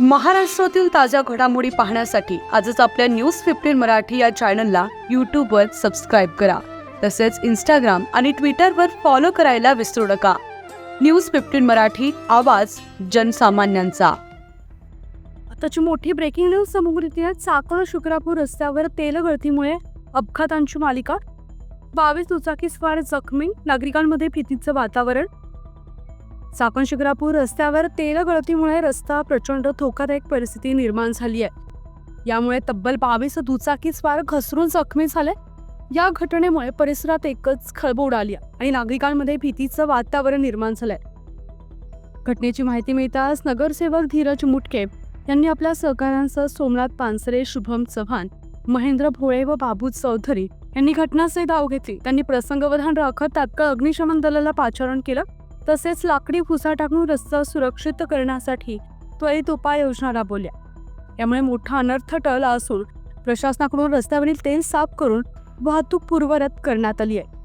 महाराष्ट्रातील ताज्या घडामोडी पाहण्यासाठी आजच आपल्या न्यूज फिफ्टीन मराठी या चॅनलला यूट्यूबवर सबस्क्राईब करा. तसेच इंस्टाग्राम आणि ट्विटरवर फॉलो करायला विसरू नका. न्यूज फिफ्टीन मराठी आवाज जनसामान्यांचा. आताची मोठी ब्रेकिंग न्यूज समोर येते चाकण शुक्रापूर रस्त्यावर तेलगळतीमुळे अपघातांची मालिका. बावीस दुचाकीस्वार जखमी नागरिकांमध्ये भीतीचं वातावरण. चाकण शिक्रापूर रस्त्यावर तेल गळतीमुळे रस्ता प्रचंड धोकादायक परिस्थिती निर्माण झाली आहे. यामुळे तब्बल बावीस दुचाकीस्वार घसरून जखमी झाले. या घटनेमुळे परिसरात एकच खळबळ उडाली आहे आणि नागरिकांमध्ये भीतीचं वातावरण निर्माण झालंय. घटनेची माहिती मिळताच नगरसेवक धीरज मुटके यांनी आपल्या सहकाऱ्यांसह सोमनाथ पानसरे शुभम चव्हाण महेंद्र भोळे व बाबू चौधरी यांनी घटनास्थळी धाव घेतली. त्यांनी प्रसंगवधान राखत तात्काळ अग्निशमन दलाला पाचारण केलं. तसेच लाकडी भुसा टाकून रस्ता सुरक्षित करण्यासाठी त्वरित उपाययोजना राबवल्या यामुळे मोठा अनर्थ टळला असून प्रशासनाकडून रस्त्यावरील तेल साफ करून वाहतूक पूर्वरत करण्यात आली आहे.